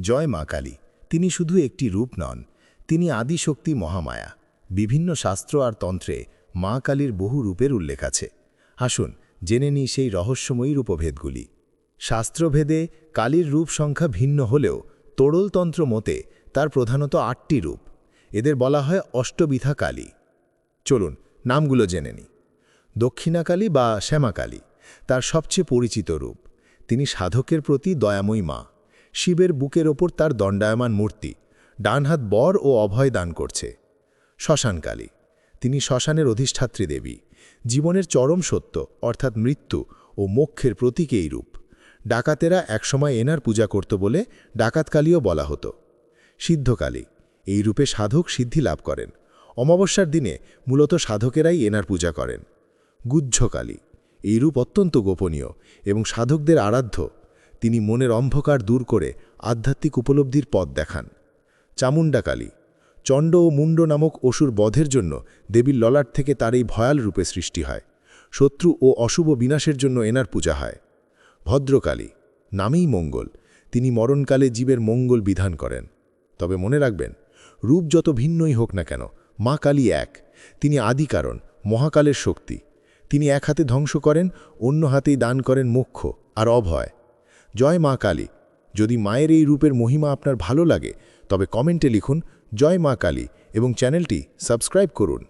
জয় মা কালী। তিনি শুধু একটি রূপ নন, তিনি আদিশক্তি মহামায়া। বিভিন্ন শাস্ত্র আর তন্ত্রে মা কালীর বহু রূপের উল্লেখ আছে। আসুন জেনে নিই সেই রহস্যময়ী রূপভেদগুলি। শাস্ত্রভেদে কালীর রূপ সংখ্যা ভিন্ন হলেও তোড়লতন্ত্র মতে তার প্রধানত আটটি রূপ। এদের বলা হয় অষ্টবিধা কালী। চলুন নামগুলো জেনে নিই। দক্ষিণাকালী বা শ্যামাকালী তার সবচেয়ে পরিচিত রূপ। তিনি সাধকের প্রতি দয়াময়ী মা। শিবের বুকের ওপর তার দণ্ডায়মান মূর্তি ডান হাত বর ও অভয় দান করছে। শ্মশানকালী, তিনি শ্মশানের অধিষ্ঠাত্রী দেবী, জীবনের চরম সত্য, অর্থাৎ মৃত্যু ও মোক্ষের প্রতীক এই রূপ। ডাকাতেরা একসময় এনার পূজা করত বলে ডাকাতকালীও বলা হতো। সিদ্ধকালী, এই রূপে সাধক সিদ্ধি লাভ করেন। অমাবস্যার দিনে মূলত সাধকেরাই এনার পূজা করেন। গুজ্জকালী এই রূপ অত্যন্ত গোপনীয় এবং সাধকদের আরাধ্য। তিনি মনের অন্ধকার দূর করে আধ্যাত্মিক উপলব্ধির পথ দেখান। চামুণ্ডাকালী, চণ্ড ও মুণ্ড নামক অসুর বধের জন্য দেবীর ললাট থেকে তার এই ভয়াল রূপে সৃষ্টি হয়। শত্রু ও অশুভ বিনাশের জন্য এনার পূজা হয়। ভদ্রকালী, নামেই মঙ্গল, তিনি মরণকালে জীবের মঙ্গল বিধান করেন। তবে মনে রাখবেন, রূপ যত ভিন্নই হোক না কেন, মা কালী এক, তিনি আদি কারণ, মহাকালের শক্তি। তিনি এক হাতে ধ্বংস করেন, অন্য হাতেই দান করেন মোক্ষ আর অভয়। জয় মা কালী। যদি মায়ের এই রূপের মহিমা আপনার ভালো লাগে, তবে কমেন্টে লিখুন, জয় মা কালী, এবং চ্যানেলটি সাবস্ক্রাইব করুন।